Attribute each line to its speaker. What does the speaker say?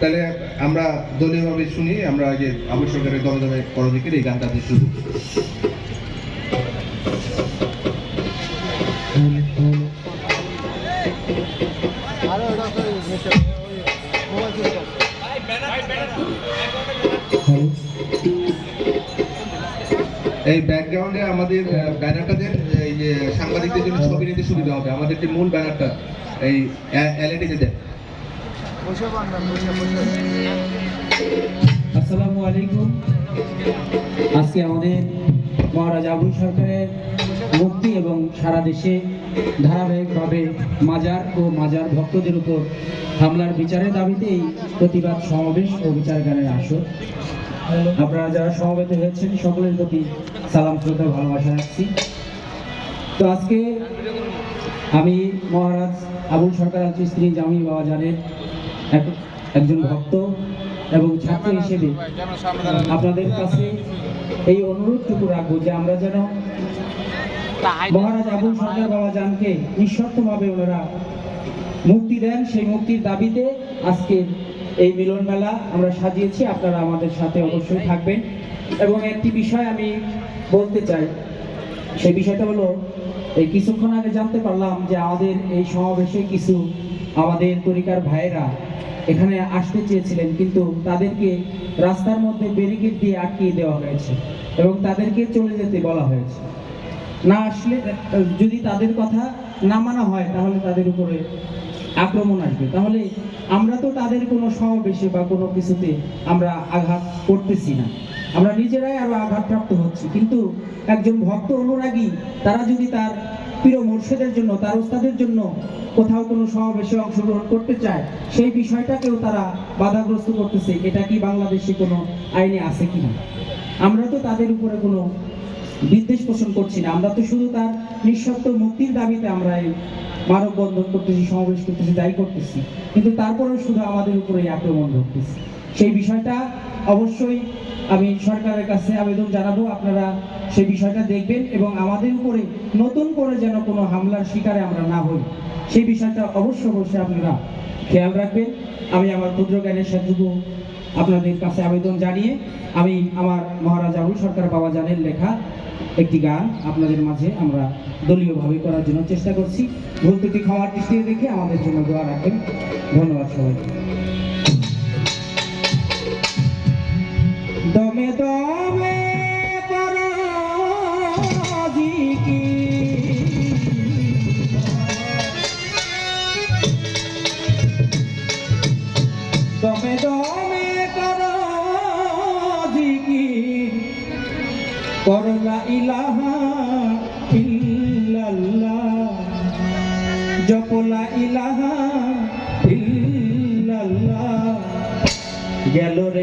Speaker 1: তাহলে আমরা শুনি, আমরা যে এই গানটা দিয়ে শুরু এই ব্যাকগ্রাউন্ডে আমাদের ব্যানারটা দেন এই যে সাংবাদিকদের জন্য ছবি নিতে সুবিধা হবে। আমাদের যে মূল ব্যানারটা, এই এলইডিতে দেন
Speaker 2: আসসালামু আলাইকুম। আজকে আমাদের আবুল সরকারের মুক্তি এবং সারা দেশে ধারাবাহিকভাবে মাজার ও মাজার ভক্তদের উপর হামলার বিচারের প্রতিবাদ সমাবেশ ও বিচার গানের আসর আপনারা যারা সমবেত হয়েছেন, সকলের প্রতি সালাম, শ্রদ্ধা, ভালোবাসা রাখছি। তো আজকে আমি মহারাজ আবুল সরকার আল স্ত্রী জামি বাবা এক- একজন ভক্ত এবং ছাত্র হিসেবে আপনাদের কাছে এই অনুরোধটুকু রাখব যে আমরা যেন মহারাজ আবুল সরকার বাবা জানকে নিঃশর্তভাবে ওনারা মুক্তি দেন, সেই মুক্তির দাবিতে আজকে এই মিলন মেলা আমরা সাজিয়েছি। আপনারা আমাদের সাথে অবশ্যই থাকবেন। এবং একটি বিষয় আমি বলতে চাই, সেই বিষয়টা হলো, এই কিছুক্ষণ আগে জানতে পারলাম যে আমাদের এই সমাবেশে কিছু আমাদের তরিকার ভাইয়েরা এখানে আসতে চেয়েছিলেন, কিন্তু তাদেরকে রাস্তার মধ্যে ব্যারিকেড দিয়ে আটকিয়ে দেওয়া হয়েছে এবং তাদেরকে চলে যেতে বলা হয়েছে। না আসলে, যদি তাদের কথা না মানা হয়, তাহলে তাদের উপরে আক্রমণ আসবে। তাহলে আমরা তো তাদের কোনো সমাবেশে বা কোনো কিছুতে আমরা আঘাত করতেছি না। আমরা নিজেরাই আরও আঘাতপ্রাপ্ত হচ্ছি। কিন্তু একজন ভক্ত অনুরাগী, তারা যদি তার প্রিয় মুর্শিদের জন্য, তার ওস্তাদের জন্য কোথাও কোনো সমাবেশে অংশগ্রহণ করতে চায়, সেই বিষয়টাকেও তারা বাধাগ্রস্ত করতেছে। এটা কি বাংলাদেশে কোনো আইনে আছে কিনা আমরা তো তাদের উপরে কোনো বিদ্বেষ পোষণ করছি না। আমরা তো শুধু তার নিঃশর্ত মুক্তির দাবিতে আমরা এই মানববন্ধন করতেছি, সমাবেশ করতেছি, তাই করতেছি। কিন্তু তারপরেও শুধু আমাদের উপরে আক্রমণ ঘটতেছে। সেই বিষয়টা অবশ্যই আমি সরকারের কাছে আবেদন জানাব, আপনারা সেই বিষয়টা দেখবেন এবং আমাদের উপরে নতুন করে যেন কোনো হামলার শিকারে আমরা না হই, সেই বিষয়টা অবশ্য অবশ্যই আপনারা। খেয়াল রাখবেন, আমি আমার ক্ষুদ্র জ্ঞানের সাথে আপনাদের কাছে আবেদন জানিয়ে আমি আমার মহারাজ আবুল সরকার বাবা জানের লেখা একটি গান আপনাদের মাঝে আমরা দলীয়ভাবে করার জন্য চেষ্টা করছি। ভুল খাওয়ার দৃষ্টিতে দেখে আমাদের জন্য দোয়া রাখবেন। ধন্যবাদ সবাইকে। দমে দমে দমে করো জিকির করলা ইলাহা ইল্লাল্লাহ। জপলা ইলাহা ইল্লাল্লাহ। গেল রে